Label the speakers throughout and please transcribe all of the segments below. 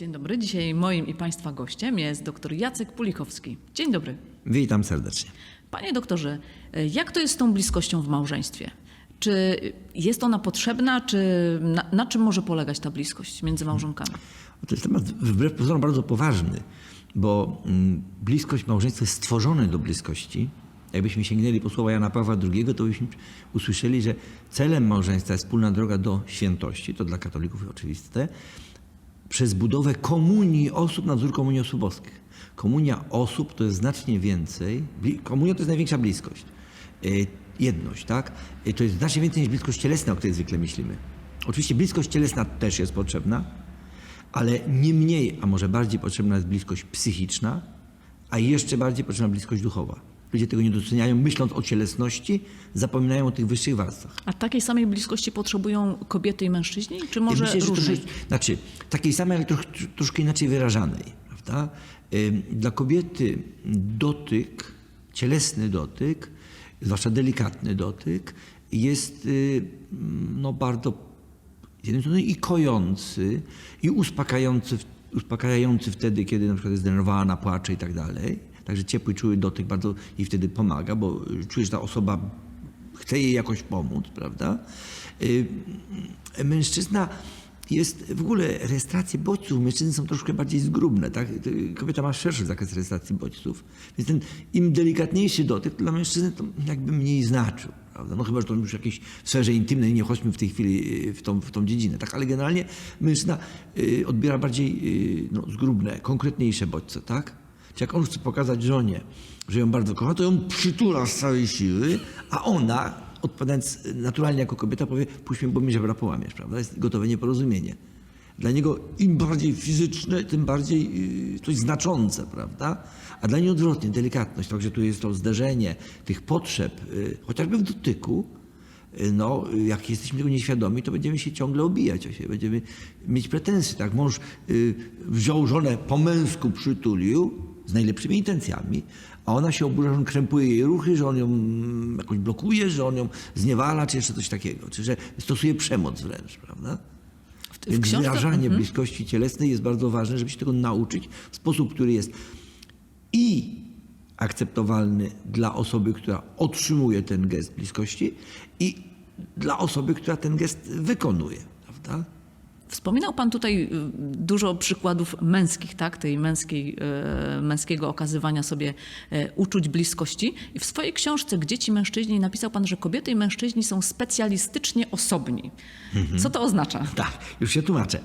Speaker 1: Dzień dobry. Dzisiaj moim i Państwa gościem jest dr Jacek Pulikowski. Dzień dobry.
Speaker 2: Witam serdecznie.
Speaker 1: Panie doktorze, jak to jest z tą bliskością w małżeństwie? Czy jest ona potrzebna, czy na, na czym może polegać ta bliskość między małżonkami?
Speaker 2: To jest temat wbrew pozorom bardzo poważny, bo mm, bliskość małżeństwa jest stworzone do bliskości. Jakbyśmy sięgnęli po słowa Jana Pawła II, to byśmy usłyszeli, że celem małżeństwa jest wspólna droga do świętości, to dla katolików oczywiste, przez budowę komunii osób na wzór komunii osób boskich. Komunia osób to jest znacznie więcej, komunia to jest największa bliskość. Y, Jedność, tak? Y, To jest znacznie więcej niż bliskość cielesna, o której zwykle myślimy. Oczywiście bliskość cielesna też jest potrzebna, ale nie mniej, a może bardziej potrzebna jest bliskość psychiczna, a jeszcze bardziej potrzebna bliskość duchowa. Ludzie tego nie doceniają, myśląc o cielesności, zapominają o tych wyższych warstwach.
Speaker 1: A takiej samej bliskości potrzebują kobiety i mężczyźni, czy może
Speaker 2: Myślę, że
Speaker 1: różnej?
Speaker 2: troszeczkę, znaczy, takiej samej, ale troch, troszkę inaczej wyrażanej. Prawda? Dla kobiety dotyk, cielesny dotyk, zwłaszcza delikatny dotyk, jest y, no, bardzo z jednej strony i kojący, i uspokajający, uspokajający wtedy, kiedy na przykład jest zdenerwowana, płacze i tak dalej. Także ciepły, czuły dotyk bardzo jej wtedy pomaga, bo czujesz, że ta osoba chce jej jakoś pomóc, prawda? Y, Mężczyzna jest w ogóle rejestracje bodźców. Mężczyzny są troszkę bardziej zgrubne, tak? Kobieta ma szerszy zakres rejestracji bodźców. Więc ten im delikatniejszy dotyk dla mężczyzny to jakby mniej znaczył. Prawda? No chyba, że to już jakieś w sferze intymnej, nie chodźmy w tej chwili y, w tą, w tą dziedzinę. Tak? Ale generalnie mężczyzna y, odbiera bardziej no, zgrubne, konkretniejsze bodźce, tak? Czy jak on chce pokazać żonie, że ją bardzo kocha, to ją przytula z całej siły, a ona, odpowiadając naturalnie jako kobieta, powie, puść mnie, bo mi żebra połamiesz, prawda? Jest gotowe nieporozumienie. Dla niego im bardziej fizyczne, tym bardziej yy, coś znaczące, prawda? A dla niej odwrotnie, delikatność. Także tu jest to zderzenie tych potrzeb, yy, chociażby w dotyku, yy, no, jak jesteśmy tego nieświadomi, to będziemy się ciągle obijać o siebie, będziemy mieć pretensje. Tak? Mąż wziął żonę po męsku, przytulił z najlepszymi intencjami, a ona się oburza, że on krępuje jej ruchy, że on ją mm, jakoś blokuje, że on ją zniewala, czy jeszcze coś takiego, czy że stosuje przemoc wręcz, prawda?
Speaker 1: W, w
Speaker 2: Więc
Speaker 1: książce,
Speaker 2: wyrażanie
Speaker 1: Mhm.
Speaker 2: bliskości cielesnej jest bardzo ważne, żeby się tego nauczyć w sposób, który jest i akceptowalny dla osoby, która otrzymuje ten gest bliskości i dla osoby, która ten gest wykonuje, prawda?
Speaker 1: Wspominał Pan tutaj y, dużo przykładów męskich, tak? tej męskiej, e, męskiego okazywania sobie e, uczuć bliskości. I w swojej książce Gdzie ci mężczyźni napisał Pan, że kobiety i mężczyźni są specjalistycznie osobni. Co to oznacza?
Speaker 2: Tak, już się tłumaczę.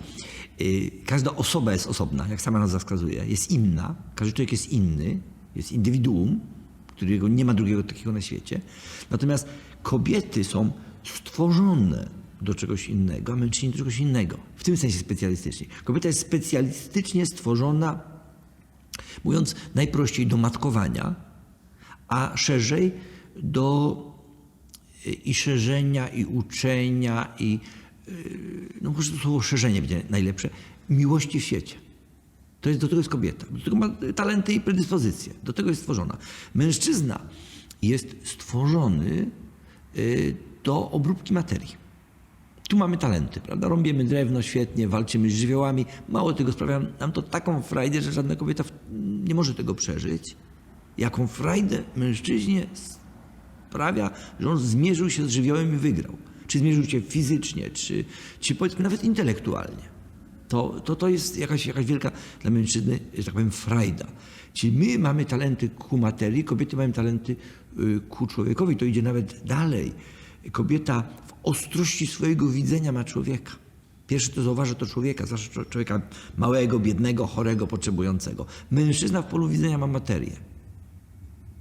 Speaker 2: Y, Każda osoba jest osobna, jak sama nazwa wskazuje, jest inna. Każdy człowiek jest inny, jest indywiduum, którego nie ma drugiego takiego na świecie. Natomiast kobiety są stworzone do czegoś innego, a mężczyźni do czegoś innego. W tym sensie specjalistycznie. Kobieta jest specjalistycznie stworzona, mówiąc najprościej, do matkowania, a szerzej do i szerzenia, i uczenia, i yy, no może to słowo szerzenie będzie najlepsze, miłości w świecie. To jest, do tego jest kobieta. Do tego ma talenty i predyspozycje. Do tego jest stworzona. Mężczyzna jest stworzony yy, do obróbki materii. Tu mamy talenty, prawda? Rąbiemy drewno świetnie, walczymy z żywiołami. Mało tego sprawia nam to taką frajdę, że żadna kobieta nie może tego przeżyć. Jaką frajdę mężczyźnie sprawia, że on zmierzył się z żywiołem i wygrał. Czy zmierzył się fizycznie, czy, czy powiedzmy nawet intelektualnie. To, to, to jest jakaś, jakaś wielka dla mężczyzny, że tak powiem, frajda. Czyli my mamy talenty ku materii, kobiety mają talenty y, ku człowiekowi. To idzie nawet dalej. Kobieta w ostrości swojego widzenia ma człowieka. Pierwszy to zauważa to człowieka, zwłaszcza człowieka małego, biednego, chorego, potrzebującego. Mężczyzna w polu widzenia ma materię.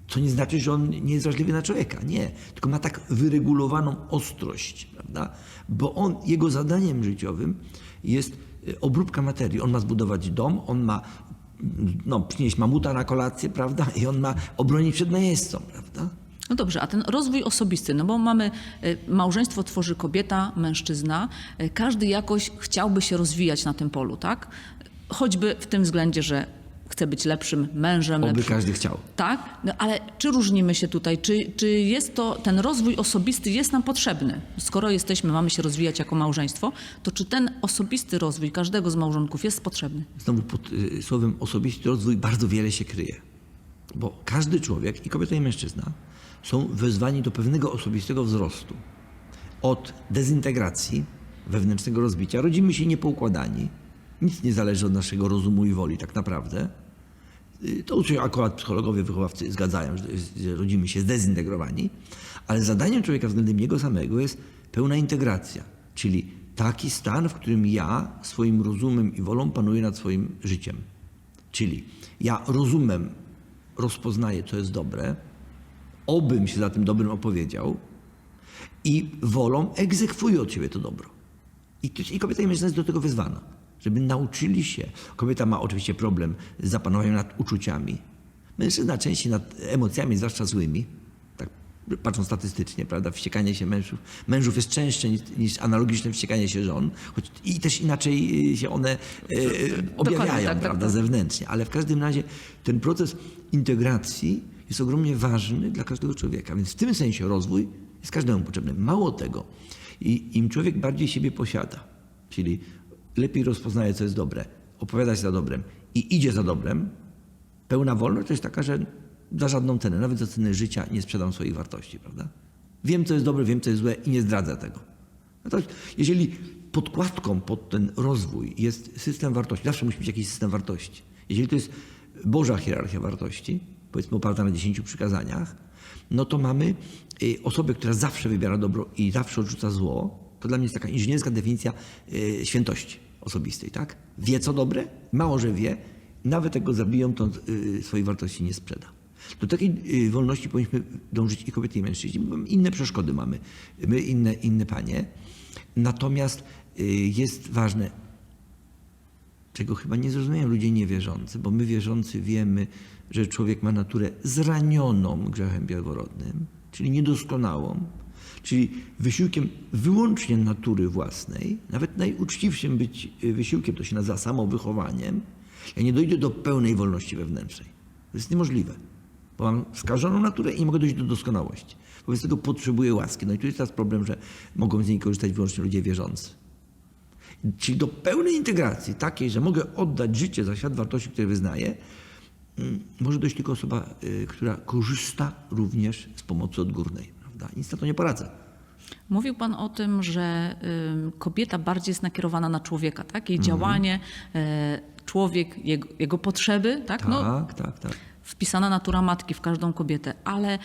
Speaker 2: Co nie znaczy, że on nie jest wrażliwy na człowieka. Nie. Tylko ma tak wyregulowaną ostrość, prawda? Bo on, jego zadaniem życiowym jest y, obróbka materii. On ma zbudować dom, on ma no, przynieść mamuta na kolację, prawda? I on ma obronić przed najeźdźcą, prawda?
Speaker 1: No dobrze, a ten rozwój osobisty, no bo mamy, e, małżeństwo tworzy kobieta, mężczyzna, e, każdy jakoś chciałby się rozwijać na tym polu, tak? Choćby w tym względzie, że chcę być lepszym mężem,
Speaker 2: Oby
Speaker 1: lepszym
Speaker 2: każdy chciał.
Speaker 1: tak, no ale czy różnimy się tutaj? Czy, czy jest to, ten rozwój osobisty jest nam potrzebny? Skoro jesteśmy, mamy się rozwijać jako małżeństwo, to czy ten osobisty rozwój każdego z małżonków jest potrzebny?
Speaker 2: Znowu pod y, słowem osobisty rozwój bardzo wiele się kryje. Bo każdy człowiek, i kobieta i mężczyzna, są wezwani do pewnego osobistego wzrostu. Od dezintegracji, wewnętrznego rozbicia. Rodzimy się niepoukładani. Nic nie zależy od naszego rozumu i woli tak naprawdę. Y, To się akurat psychologowie, wychowawcy zgadzają, że, rodzimy się zdezintegrowani, ale zadaniem człowieka względem jego samego jest pełna integracja, czyli taki stan, w którym ja swoim rozumem i wolą panuję nad swoim życiem. Czyli ja rozumem rozpoznaję, co jest dobre, obym się za tym dobrym opowiedział i wolą egzekwuję od siebie to dobro. I, I kobieta i mężczyzna jest do tego wezwana, żeby nauczyli się. Kobieta ma oczywiście problem z zapanowaniem nad uczuciami. Mężczyzna częściej nad emocjami, zwłaszcza złymi. Tak patrząc statystycznie, prawda, wściekanie się mężów, mężów jest częstsze niż, niż analogiczne wściekanie się żon, choć i też inaczej y, się one e, objawiają,
Speaker 1: tak, tak,
Speaker 2: prawda,
Speaker 1: tak.
Speaker 2: zewnętrznie. Ale w każdym razie ten proces integracji jest ogromnie ważny dla każdego człowieka. Więc w tym sensie rozwój jest każdemu potrzebny. Mało tego, i- im człowiek bardziej siebie posiada, czyli lepiej rozpoznaje, co jest dobre, opowiada się za dobrem i idzie za dobrem, pełna wolność to jest taka, że za żadną cenę, nawet za cenę życia nie sprzedam swoich wartości, prawda? Wiem, co jest dobre, wiem, co jest złe i nie zdradzę tego. No to jeżeli podkładką pod ten rozwój jest system wartości, zawsze musi być jakiś system wartości. Jeżeli to jest Boża hierarchia wartości, powiedzmy oparta na dziesięciu przykazaniach, no to mamy y, osobę, która zawsze wybiera dobro i zawsze odrzuca zło. To dla mnie jest taka inżynierska definicja y, świętości osobistej, tak? Wie, co dobre, mało, że wie, nawet jak go zabiją, to y, swoich wartości nie sprzeda. Do takiej wolności powinniśmy dążyć i kobiety, i mężczyźni. Inne przeszkody mamy, my inne, inne panie. Natomiast jest ważne, czego chyba nie zrozumieją ludzie niewierzący, bo my wierzący wiemy, że człowiek ma naturę zranioną grzechem pierworodnym, czyli niedoskonałą, czyli wysiłkiem wyłącznie natury własnej, nawet najuczciwszym być y, wysiłkiem, to się nazywa samowychowaniem, ja nie dojdę do pełnej wolności wewnętrznej. To jest niemożliwe, bo mam skażoną naturę i nie mogę dojść do doskonałości. Wobec tego potrzebuję łaski. No i tu jest teraz problem, że mogą z niej korzystać wyłącznie ludzie wierzący. Czyli do pełnej integracji, takiej, że mogę oddać życie za świat wartości, które wyznaję, mm, może dojść tylko osoba, y, która korzysta również z pomocy odgórnej. Prawda? Nic na to nie poradzę.
Speaker 1: Mówił Pan o tym, że ym, kobieta bardziej jest nakierowana na człowieka, tak?
Speaker 2: Mhm.
Speaker 1: Jej działanie, e, człowiek, jego, jego potrzeby, tak? No,
Speaker 2: Tak, tak, tak.
Speaker 1: wpisana natura matki w każdą kobietę, ale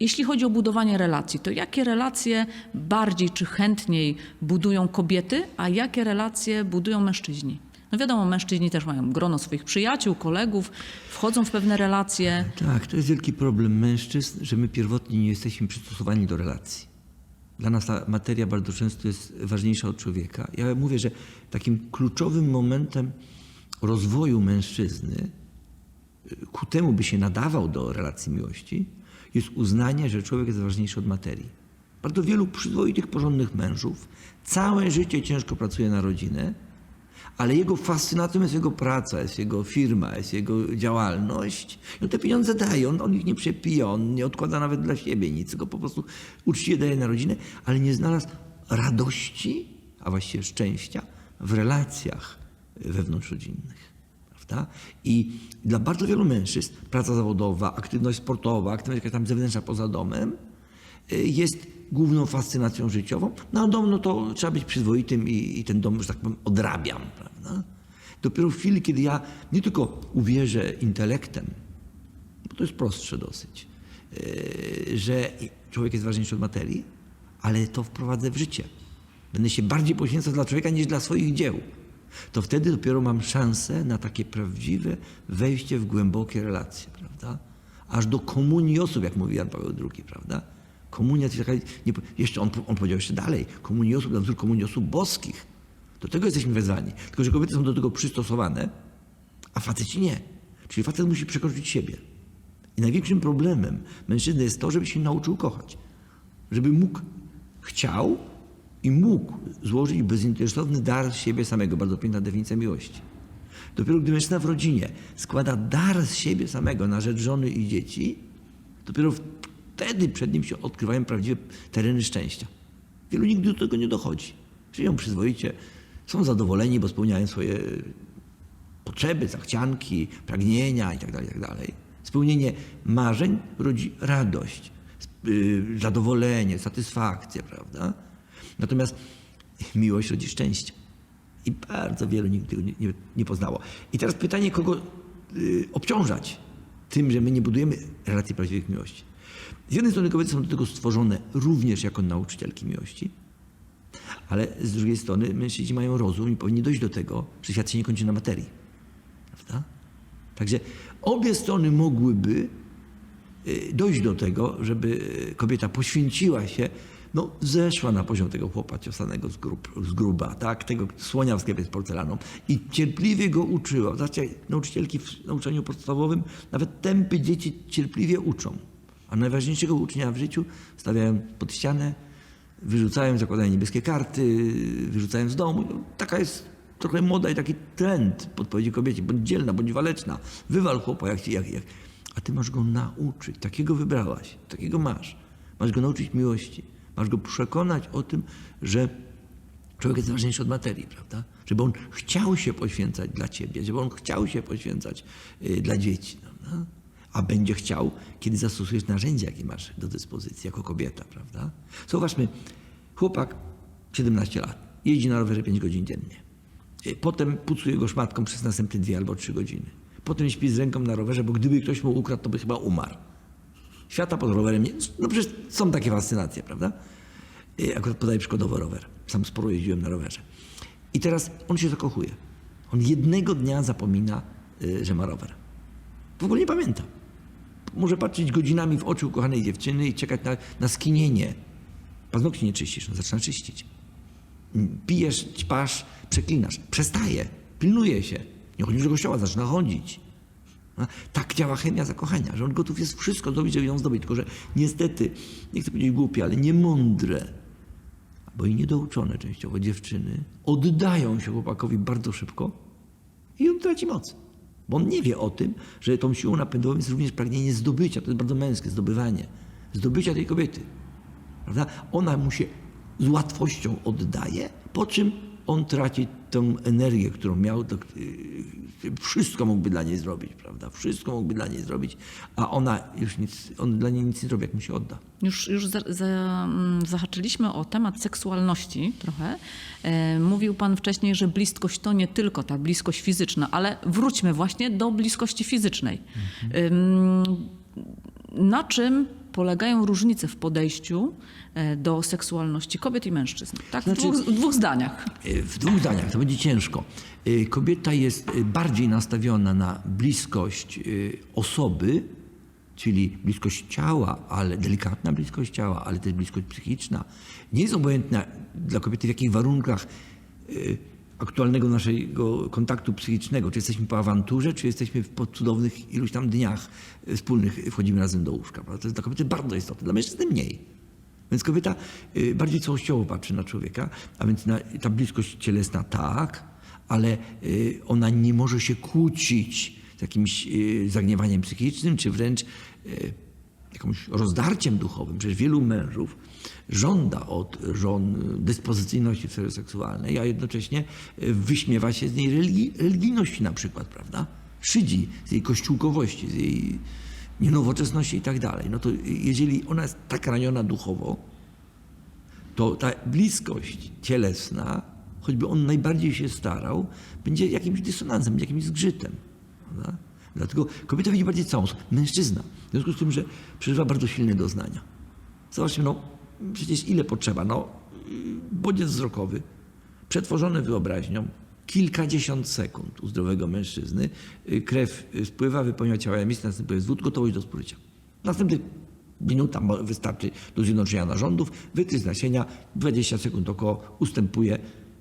Speaker 1: jeśli chodzi o budowanie relacji, to jakie relacje bardziej czy chętniej budują kobiety, a jakie relacje budują mężczyźni? No wiadomo, mężczyźni też mają grono swoich przyjaciół, kolegów, wchodzą w pewne relacje.
Speaker 2: Tak, to jest wielki problem mężczyzn, że my pierwotnie nie jesteśmy przystosowani do relacji. Dla nas ta materia bardzo często jest ważniejsza od człowieka. Ja mówię, że takim kluczowym momentem rozwoju mężczyzny, y, ku temu by się nadawał do relacji miłości, jest uznanie, że człowiek jest ważniejszy od materii. Bardzo wielu przyzwoitych, porządnych mężów całe życie ciężko pracuje na rodzinę, ale jego fascynacją jest jego praca, jest jego firma, jest jego działalność. I on te pieniądze daje, on, on ich nie przepija, on nie odkłada nawet dla siebie nic, tylko po prostu uczciwie daje na rodzinę, ale nie znalazł radości, a właściwie szczęścia w relacjach wewnątrzrodzinnych. Prawda? I dla bardzo wielu mężczyzn praca zawodowa, aktywność sportowa, aktywność jakaś tam zewnętrzna poza domem y, jest główną fascynacją życiową. No a dom, no to trzeba być przyzwoitym i, i ten dom, że tak powiem, odrabiam. Prawda? Dopiero w chwili, kiedy ja nie tylko uwierzę intelektem, bo to jest prostsze dosyć, yy, że człowiek jest ważniejszy od materii, ale to wprowadzę w życie. Będę się bardziej poświęcał dla człowieka niż dla swoich dzieł. To wtedy dopiero mam szansę na takie prawdziwe wejście w głębokie relacje, prawda? Aż do komunii osób, jak mówi Jan Paweł II, prawda? Komunia to taka, nie, jeszcze on, on powiedział jeszcze dalej, komunii osób, na wzór komunii osób boskich. Do tego jesteśmy wezwani. Tylko, że kobiety są do tego przystosowane, a faceci nie. Czyli facet musi przekroczyć siebie. I największym problemem mężczyzny jest to, żeby się nauczył kochać. Żeby mógł, chciał i mógł złożyć bezinteresowny dar z siebie samego. Bardzo piękna definicja miłości. Dopiero gdy mężczyzna w rodzinie składa dar z siebie samego na rzecz żony i dzieci, dopiero wtedy przed nim się odkrywają prawdziwe tereny szczęścia. Wielu nigdy do tego nie dochodzi. Żyją przyzwoicie, są zadowoleni, bo spełniają swoje potrzeby, zachcianki, pragnienia itd. itd. Spełnienie marzeń rodzi radość, y, zadowolenie, satysfakcję, prawda? Natomiast miłość rodzi szczęście. I bardzo wielu nigdy tego nie, nie, nie poznało. I teraz pytanie, kogo y, obciążać tym, że my nie budujemy relacji prawdziwych miłości. Z jednej strony kobiety są do tego stworzone również jako nauczycielki miłości, ale z drugiej strony mężczyźni mają rozum i powinni dojść do tego, że świat się nie kończy na materii. Prawda? Także obie strony mogłyby y, dojść do tego, żeby y, kobieta poświęciła się, no zeszła na poziom tego chłopa ciosanego z, grub, z gruba, tak? tego słonia w sklepie z porcelaną i cierpliwie go uczyła. Zobaczcie, nauczycielki w nauczaniu podstawowym nawet tępy dzieci cierpliwie uczą. A najważniejszego ucznia w życiu stawiają pod ścianę, wyrzucają, zakładają niebieskie karty, wyrzucają z domu. No, taka jest trochę moda i taki trend podpowiedzi kobiecie. Bądź dzielna, bądź waleczna. Wywal chłopa, jak ci, jak, jak. A ty masz go nauczyć. Takiego wybrałaś, takiego masz. Masz go nauczyć miłości. Masz go przekonać o tym, że człowiek jest ważniejszy od materii, prawda? Żeby on chciał się poświęcać dla ciebie, żeby on chciał się poświęcać y, dla dzieci, prawda? A będzie chciał, kiedy zastosujesz narzędzia, jakie masz do dyspozycji jako kobieta, prawda? Zauważmy, chłopak 17 lat, jeździ na rowerze 5 godzin dziennie. Y, Potem pucuje go szmatką przez następne 2 albo 3 godziny. Potem śpi z ręką na rowerze, bo gdyby ktoś mu ukradł, to by chyba umarł. Świata pod rowerem. No przecież są takie fascynacje, prawda? Y, Akurat podaję przykładowo rower. Sam sporo jeździłem na rowerze. I teraz on się zakochuje. On jednego dnia zapomina, y, że ma rower. W ogóle nie pamięta. Może patrzeć godzinami w oczy ukochanej dziewczyny i czekać na, na skinienie. Paznokci nie czyścisz, on zaczyna czyścić. Mm, Pijesz, ćpasz, przeklinasz. Przestaje, pilnuje się. Nie chodzisz do kościoła, zaczyna chodzić. Tak działa chemia zakochania, że on gotów jest wszystko zrobić, żeby ją zdobyć, tylko że niestety, nie chcę powiedzieć głupie, ale niemądre, bo i niedouczone częściowo dziewczyny oddają się chłopakowi bardzo szybko i on traci moc. Bo on nie wie o tym, że tą siłą napędową jest również pragnienie zdobycia, to jest bardzo męskie, zdobywanie, zdobycia tej kobiety. Prawda? Ona mu się z łatwością oddaje, po czym on traci tę energię, którą miał, to, yy, wszystko mógłby dla niej zrobić, prawda? Wszystko mógłby dla niej zrobić, a ona już nic, on dla niej nic nie zrobi, jak mu się odda.
Speaker 1: Już, już za, za, mm, zahaczyliśmy o temat seksualności trochę. E, mówił Pan wcześniej, że bliskość to nie tylko ta bliskość fizyczna, ale wróćmy właśnie do bliskości fizycznej. Ym, Na czym polegają różnice w podejściu e, do seksualności kobiet i mężczyzn? Tak,
Speaker 2: Znaczy-
Speaker 1: w, dwóch, w dwóch zdaniach.
Speaker 2: Y, W dwóch zdaniach, to będzie ciężko. Y, Kobieta jest bardziej nastawiona na bliskość osoby, czyli bliskość ciała, ale delikatna bliskość ciała, ale też bliskość psychiczna. Nie jest obojętna dla kobiety w jakich warunkach aktualnego naszego kontaktu psychicznego. Czy jesteśmy po awanturze, czy jesteśmy po cudownych iluś tam dniach wspólnych, wchodzimy razem do łóżka. To jest dla kobiety bardzo istotne, dla mężczyzny mniej. Więc kobieta y, bardziej całościowo patrzy na człowieka, a więc na, ta bliskość cielesna tak, ale y, ona nie może się kłócić z jakimś y, zagniewaniem psychicznym, czy wręcz jakimś rozdarciem duchowym. Przecież wielu mężów żąda od żon dyspozycyjności w sferze seksualnej, a jednocześnie y, wyśmiewa się z niej religi- religijności na przykład, prawda? Szydzi z jej kościółkowości, z jej nienowoczesności i tak dalej. No to jeżeli ona jest tak raniona duchowo, to ta bliskość cielesna, choćby on najbardziej się starał, będzie jakimś dysonansem, będzie jakimś zgrzytem. Prawda? Dlatego kobieta widzi bardziej całą. Mężczyzna, w związku z tym, że przeżywa bardzo silne doznania. Zobaczmy, no przecież ile potrzeba? No, bodziec wzrokowy, przetworzony wyobraźnią, kilkadziesiąt sekund u zdrowego mężczyzny, yy, krew yy, spływa, wypełnia ciała emisji, następuje zwód, gotowość do spożycia. Następnych minuta wystarczy do zjednoczenia narządów, wytrysk nasienia, 20 sekund około ustępuje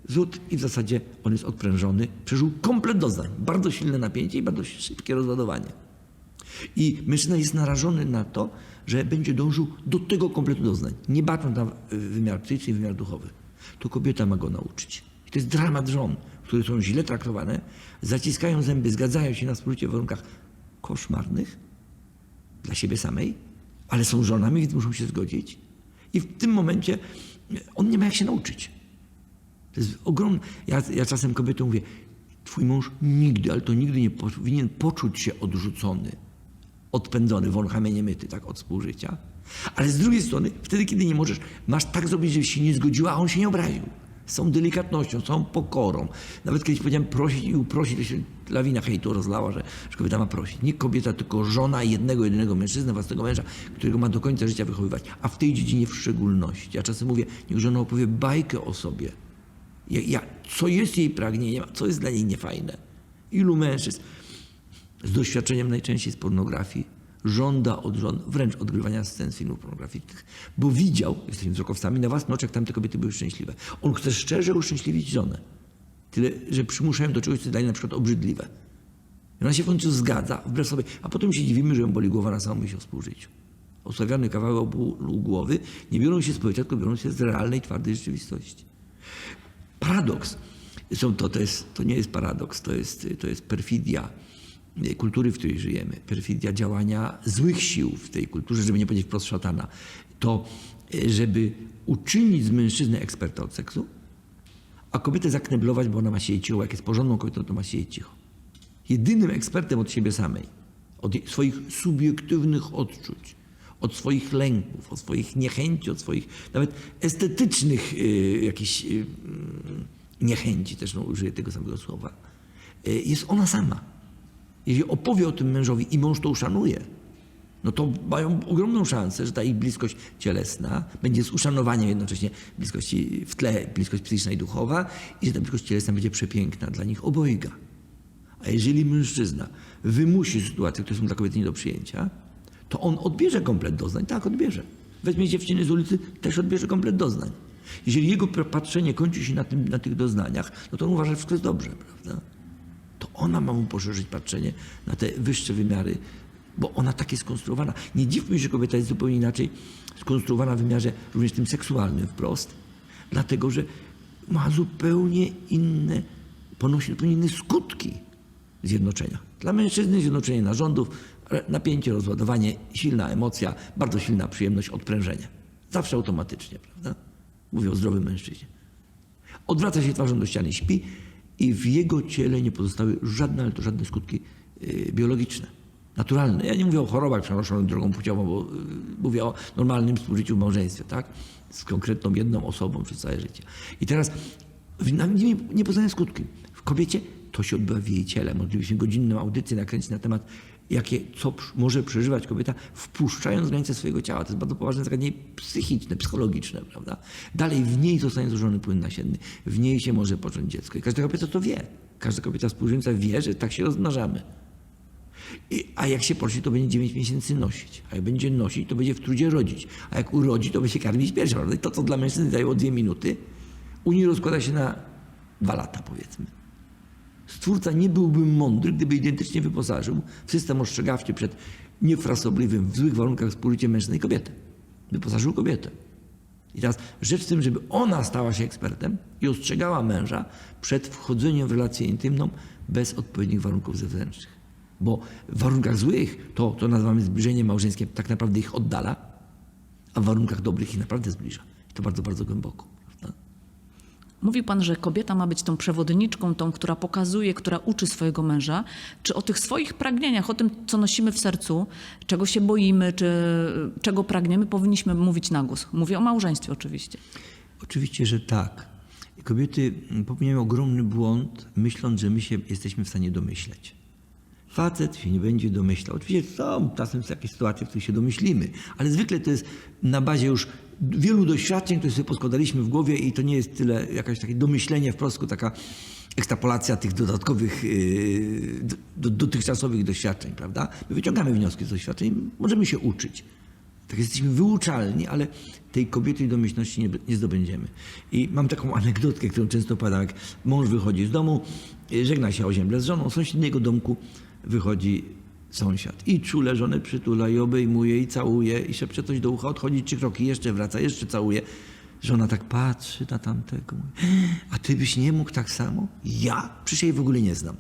Speaker 2: zwód i w zasadzie on jest odprężony, przeżył komplet doznań, bardzo silne napięcie i bardzo szybkie rozładowanie. I mężczyzna jest narażony na to, że będzie dążył do tego kompletu doznań, nie bacząc na wymiar psychiczny i wymiar duchowy. To kobieta ma go nauczyć. I to jest dramat żon, które są źle traktowane, zaciskają zęby, zgadzają się na współżycie w warunkach koszmarnych dla siebie samej, ale są żonami, więc muszą się zgodzić. I w tym momencie on nie ma jak się nauczyć. To jest ogromne. Ja, ja czasem kobietom mówię, twój mąż nigdy, ale to nigdy nie powinien poczuć się odrzucony, odpędzony, wąchamy niemyty, tak, od współżycia. Ale z drugiej strony, wtedy, kiedy nie możesz, masz tak zrobić, żebyś się nie zgodziła, a on się nie obraził. Z tą delikatnością, z tą pokorą. Nawet kiedyś powiedziałem prosić i uprosić, to się lawina hejtu rozlała, że, że kobieta ma prosić. Nie kobieta, tylko żona jednego, jedynego mężczyzny, własnego męża, którego ma do końca życia wychowywać. A w tej dziedzinie w szczególności. Ja czasem mówię, niech żona opowie bajkę o sobie. Ja, ja, co jest jej pragnieniem, a co jest dla niej niefajne. Ilu mężczyzn z doświadczeniem najczęściej z pornografii żąda od żon wręcz odgrywania scen z filmów pornograficznych, bo widział, jesteśmy wzrokowcami, na własne oczy, jak tamte kobiety były szczęśliwe. On chce szczerze uszczęśliwić żonę. Tyle, że przymuszają do czegoś, co daje na przykład obrzydliwe. I ona się w końcu zgadza, wbrew sobie, a potem się dziwimy, że ją boli głowa na samą myśl o współżyciu. Osławiony kawałek obu głowy nie biorą się z powietrza, tylko biorą się z realnej, twardej rzeczywistości. Paradoks. Zresztą to, to, jest, to nie jest paradoks, to jest, to jest perfidia kultury, w której żyjemy. Perfidia działania złych sił w tej kulturze, żeby nie powiedzieć wprost szatana. To, e, żeby uczynić z mężczyzny eksperta od seksu, a kobietę zakneblować, bo ona ma siedzieć cicho. Jak jest porządną kobietą, to ma siedzieć cicho. Jedynym ekspertem od siebie samej, od swoich subiektywnych odczuć, od swoich lęków, od swoich niechęci, od swoich nawet estetycznych y, jakichś y, mm, niechęci, też no, użyję tego samego słowa, y, jest ona sama. Jeżeli opowie o tym mężowi i mąż to uszanuje, no to mają ogromną szansę, że ta ich bliskość cielesna będzie z uszanowaniem jednocześnie bliskości w tle, bliskość psychiczna i duchowa i że ta bliskość cielesna będzie przepiękna dla nich obojga. A jeżeli mężczyzna wymusi sytuacje, które są dla kobiety nie do przyjęcia, to on odbierze komplet doznań. Tak, odbierze. Weźmie dziewczyny z ulicy, też odbierze komplet doznań. Jeżeli jego patrzenie kończy się na, tym, na tych doznaniach, no to on uważa, że wszystko jest dobrze, prawda? To ona ma mu poszerzyć patrzenie na te wyższe wymiary, bo ona tak jest skonstruowana. Nie dziwmy się, że kobieta jest zupełnie inaczej skonstruowana w wymiarze również tym seksualnym wprost, dlatego że ma zupełnie inne, ponosi zupełnie inne skutki zjednoczenia. Dla mężczyzny zjednoczenie narządów, napięcie, rozładowanie, silna emocja, bardzo silna przyjemność, odprężenie. Zawsze automatycznie, prawda? Mówię o zdrowym mężczyźnie. Odwraca się twarzą do ściany, śpi i w jego ciele nie pozostały żadne, ale to żadne skutki y, biologiczne, naturalne. Ja nie mówię o chorobach przenoszonych drogą płciową, bo y, mówię o normalnym współżyciu w małżeństwie, tak? Z konkretną jedną osobą przez całe życie. I teraz nie, nie poznają skutki. W kobiecie to się odbywa w jej ciele. Moglibyśmy godzinną audycję nakręcić na temat, jakie, co może przeżywać kobieta, wpuszczając granice swojego ciała. To jest bardzo poważne zagadnienie psychiczne, psychologiczne, prawda? Dalej w niej zostanie złożony płyn nasienny. W niej się może począć dziecko. I każda kobieta to wie. Każda kobieta współżyjąca wie, że tak się rozmnażamy. I, a jak się poszli, to będzie 9 miesięcy nosić. A jak będzie nosić, to będzie w trudzie rodzić. A jak urodzi, to będzie karmić piersią. I to, co dla mężczyzny zajęło dwie minuty, u niej rozkłada się na dwa lata, powiedzmy. Stwórca nie byłby mądry, gdyby identycznie wyposażył w system ostrzegawczy przed niefrasobliwym, w złych warunkach współżyciem mężczyzny i kobiety. Wyposażył kobietę. I teraz rzecz w tym, żeby ona stała się ekspertem i ostrzegała męża przed wchodzeniem w relację intymną bez odpowiednich warunków zewnętrznych. Bo w warunkach złych to, to nazywamy zbliżeniem małżeńskim, tak naprawdę ich oddala, a w warunkach dobrych ich naprawdę zbliża. I to bardzo, bardzo głęboko.
Speaker 1: Mówił pan, że kobieta ma być tą przewodniczką, tą, która pokazuje, która uczy swojego męża. Czy o tych swoich pragnieniach, o tym, co nosimy w sercu, czego się boimy, czy czego pragniemy, powinniśmy mówić na głos? Mówię o małżeństwie oczywiście.
Speaker 2: Oczywiście, że tak. Kobiety popełniają ogromny błąd, myśląc, że my się jesteśmy w stanie domyśleć. Facet się nie będzie domyślał. Oczywiście są czasem jakieś sytuacje, w których się domyślimy, ale zwykle to jest na bazie już wielu doświadczeń, które sobie poskładaliśmy w głowie i to nie jest tyle jakaś takie domyślenie wprost, taka ekstrapolacja tych dodatkowych, yy, do- do, dotychczasowych doświadczeń, prawda? My wyciągamy wnioski z doświadczeń, możemy się uczyć. Tak jesteśmy wyuczalni, ale tej kobiecej domyślności nie, nie zdobędziemy. I mam taką anegdotkę, którą często opowiadam, jak mąż wychodzi z domu, y, żegna się o ziemię z żoną, sąsiedniego domku wychodzi sąsiad. I czule żonę przytula i obejmuje i całuje i szepcze coś do ucha, odchodzi trzy kroki, jeszcze wraca, jeszcze całuje. Żona tak patrzy na tamtego. A ty byś nie mógł tak samo? Ja? Przecież jej w ogóle nie znam.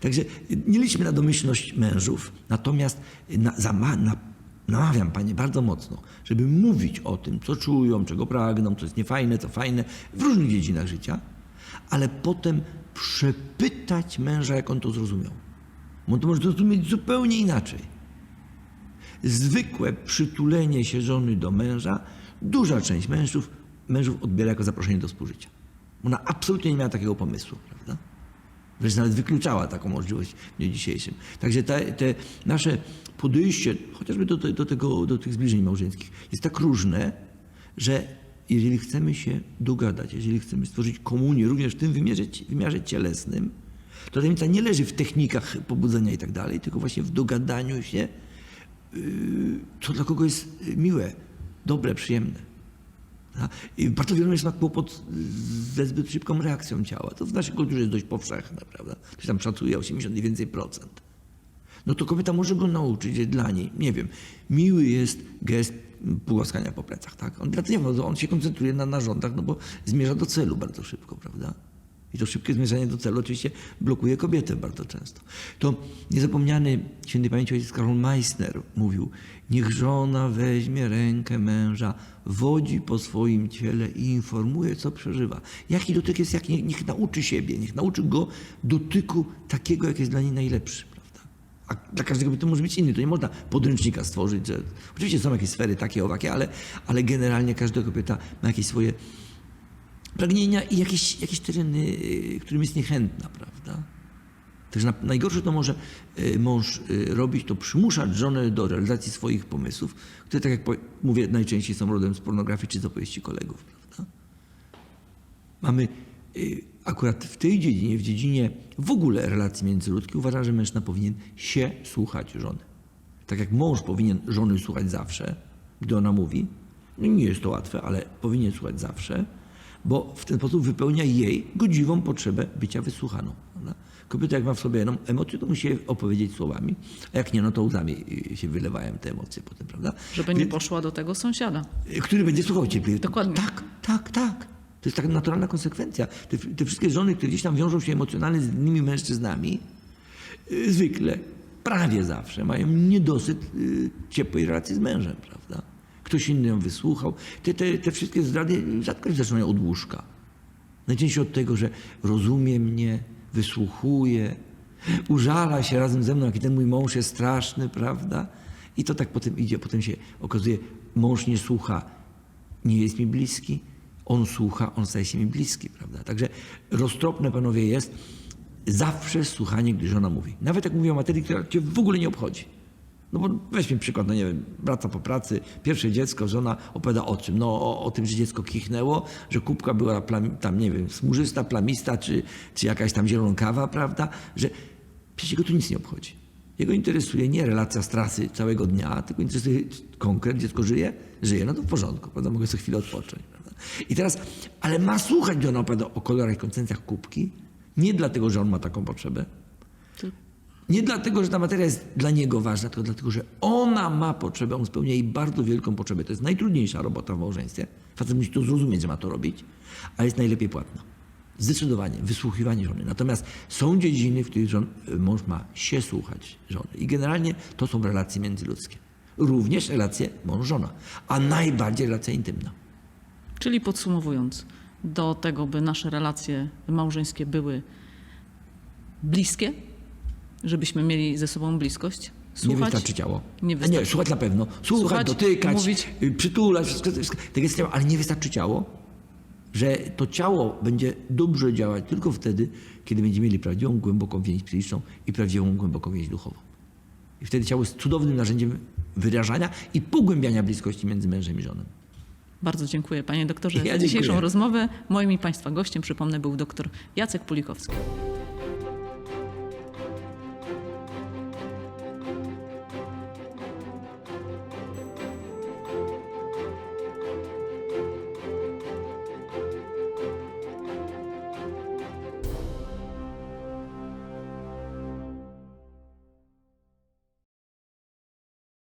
Speaker 2: Także nie liczmy na domyślność mężów. Natomiast na, zama, na, namawiam panie bardzo mocno, żeby mówić o tym, co czują, czego pragną, co jest niefajne, co fajne, w różnych dziedzinach życia, ale potem przepytać męża, jak on to zrozumiał. On to może zrozumieć zupełnie inaczej zwykłe przytulenie się żony do męża, duża część mężów, mężów odbiera jako zaproszenie do współżycia. Ona absolutnie nie miała takiego pomysłu, prawda? Wręcz nawet wykluczała taką możliwość w dniu dzisiejszym. Także te, te nasze podejście, chociażby do, do, tego, do tych zbliżeń małżeńskich, jest tak różne, że jeżeli chcemy się dogadać, jeżeli chcemy stworzyć komunię również w tym wymiarze, wymiarze cielesnym, to tajemnica nie leży w technikach pobudzenia i tak dalej, tylko właśnie w dogadaniu się, co dla kogo jest miłe, dobre, przyjemne. A? I bardzo wielu mężczyzn ma kłopot ze zbyt szybką reakcją ciała. To w naszej kulturze jest dość powszechne, prawda? Ktoś tam szacuje 80 i więcej procent. No to kobieta może go nauczyć, że dla niej, nie wiem, miły jest gest pogłaskania po plecach, tak? On, on się koncentruje na narządach, no bo zmierza do celu bardzo szybko, prawda? I to szybkie zmierzanie do celu oczywiście blokuje kobietę bardzo często. To niezapomniany świętej pamięci ojciec Karol Meissner mówił, niech żona weźmie rękę męża, wodzi po swoim ciele i informuje, co przeżywa. Jaki dotyk jest, jak niech, niech nauczy siebie, niech nauczy go dotyku takiego, jak jest dla niej najlepszy. A dla każdego to może być inny. To nie można podręcznika stworzyć. Że... Oczywiście są jakieś sfery takie, owakie, ale, ale generalnie każda kobieta ma jakieś swoje pragnienia i jakieś, jakieś tereny, y, którym jest niechętna, prawda? Także na, najgorsze to może y, mąż y, robić, to przymuszać żonę do realizacji swoich pomysłów, które, tak jak mówię, najczęściej są rodem z pornografii czy z opowieści kolegów, prawda? Mamy akurat w tej dziedzinie, w dziedzinie w ogóle relacji międzyludzkich, uważam, że mężczyzna powinien się słuchać żony. Tak jak mąż powinien żony słuchać zawsze, gdy ona mówi, no nie jest to łatwe, ale powinien słuchać zawsze, bo w ten sposób wypełnia jej godziwą potrzebę bycia wysłuchaną. Prawda? Kobieta jak ma w sobie jedną emocję, to musi je opowiedzieć słowami, a jak nie, no to łzami y, się wylewają te emocje potem, prawda?
Speaker 1: Żeby nie
Speaker 2: Więc-
Speaker 1: poszła do tego sąsiada.
Speaker 2: który będzie słuchał ciebie.
Speaker 1: Dokładnie.
Speaker 2: Tak, tak, tak. To jest taka naturalna konsekwencja. Te, te wszystkie żony, które gdzieś tam wiążą się emocjonalnie z innymi mężczyznami, y, zwykle, prawie zawsze mają niedosyt y, ciepłej relacji z mężem, prawda? Ktoś inny ją wysłuchał. Te, te, te wszystkie zdrady rzadko zaczynają od łóżka. Najczęściej od tego, że rozumie mnie, wysłuchuje, użala się razem ze mną, jaki ten mój mąż jest straszny, prawda? I to tak potem idzie, potem się okazuje, mąż nie słucha, nie jest mi bliski, on słucha, on staje się mi bliski, prawda? Także roztropne, panowie, jest zawsze słuchanie, gdy żona mówi. Nawet jak mówi o materii, która cię w ogóle nie obchodzi. No bo weźmy przykład, no nie wiem, wraca po pracy, pierwsze dziecko, żona opowiada o czym? No o, o tym, że dziecko kichnęło, że kubka była plam, tam, nie wiem, smurzysta, plamista, czy, czy jakaś tam zielonkawa, prawda? Że przecież go tu nic nie obchodzi. Jego interesuje nie relacja z trasy całego dnia, tylko interesuje konkret, dziecko żyje? Żyje, no to w porządku, prawda? Mogę sobie chwilę odpocząć, prawda? I teraz, ale ma słuchać, gdy ona opowiada o kolorach i koncencjach kubki, nie dlatego, że on ma taką potrzebę, nie dlatego, że ta materia jest dla niego ważna, tylko dlatego, że ona ma potrzebę, on spełnia jej bardzo wielką potrzebę. To jest najtrudniejsza robota w małżeństwie. Facet musi to zrozumieć, że ma to robić, a jest najlepiej płatna. Zdecydowanie, wysłuchiwanie żony. Natomiast są dziedziny, w których żon, mąż ma się słuchać żony. I generalnie to są relacje międzyludzkie. Również relacje mąż-żona, a najbardziej relacja intymna.
Speaker 1: Czyli podsumowując, do tego, by nasze relacje małżeńskie były bliskie, żebyśmy mieli ze sobą bliskość,
Speaker 2: Nie
Speaker 1: słuchać.
Speaker 2: wystarczy ciało.
Speaker 1: Nie wystarczy.
Speaker 2: nie, słuchać na pewno. Słuchać,
Speaker 1: Słuchać,
Speaker 2: dotykać,
Speaker 1: mówić.
Speaker 2: y, przytulać, wszystko, wszystko. Tak jest ciało, ale nie wystarczy ciało, że to ciało będzie dobrze działać tylko wtedy, kiedy będziemy mieli prawdziwą, głęboką więź psychiczną i prawdziwą, głęboką więź duchową. I wtedy ciało jest cudownym narzędziem wyrażania i pogłębiania bliskości między mężem i żoną.
Speaker 1: Bardzo dziękuję panie doktorze
Speaker 2: Ja
Speaker 1: za dzisiejszą
Speaker 2: dziękuję.
Speaker 1: rozmowę. Moim i państwa gościem, przypomnę, był doktor Jacek Pulikowski.